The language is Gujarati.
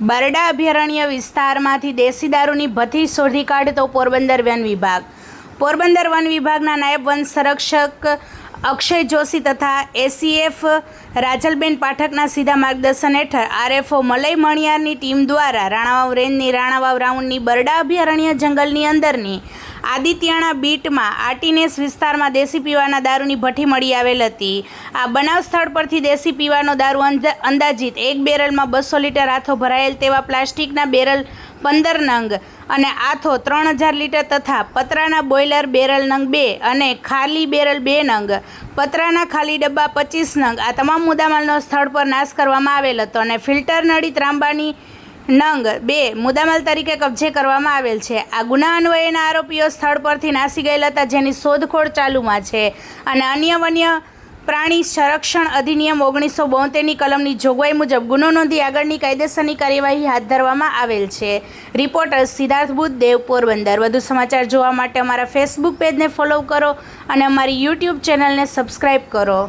બરડા અભયારણ્ય વિસ્તારમાંથી દેશી દારૂની ભથ્થી શોધી કાઢતો પોરબંદર વન વિભાગ. પોરબંદર વન વિભાગના નાયબ વન સંરક્ષક અક્ષય જોશી તથા એસીએફ રાજલબેન પાઠકના સીધા માર્ગદર્શન હેઠળ આરએફઓ મલય મણિયારની ટીમ દ્વારા રાણાવાવ રેન્જની રાણાવાવ રાઉન્ડની બરડા અભયારણ્ય જંગલની અંદરની આદિત્યાણા બીટમાં આટીનેસ વિસ્તારમાં દેશી પીવાના દારૂની ભઠ્ઠી મળી આવેલ હતી. આ બનાવ સ્થળ પરથી દેશી પીવાનો દારૂ અંદ- અંદાજિત એક બેરલમાં બસો લીટર આથો ભરાયેલ તેવા પ્લાસ્ટિકના બેરલ પંદર નંગ અને આથો ત્રણ હજાર લીટર તથા પતરાના બોઇલર બેરલ નંગ બે અને ખાલી બેરલ બે નંગ, પતરાના ખાલી ડબ્બા પચીસ નંગ આ તમામ મુદ્દામાલનો સ્થળ પર નાશ કરવામાં આવેલ હતો અને ફિલ્ટર નળી ત્રાંબાની નંગ બે, મુદ્દામાલ તરીકે કબજે કરવામાં આવેલ છે. આ ગુના અન્વયેના આરોપીઓ સ્થળ પરથી નાસી ગયેલ હતા જેની શોધખોળ ચાલુમાં છે. અને અન્ય વન્ય પ્રાણી સંરક્ષણ અધિનિયમ ઓગણીસો બોતેરની કલમની જોગવાઈ મુજબ ગુનો નોંધી આગળની કાયદેસરની કાર્યવાહી હાથ ધરવામાં આવેલ છે. રિપોર્ટર સિદ્ધાર્થ બુદ્ધ, દેવ પોરબંદર. વધુ સમાચાર જોવા માટે અમારા ફેસબુક પેજને ફોલો કરો અને અમારી યુટ્યુબ ચેનલને સબસ્ક્રાઈબ કરો.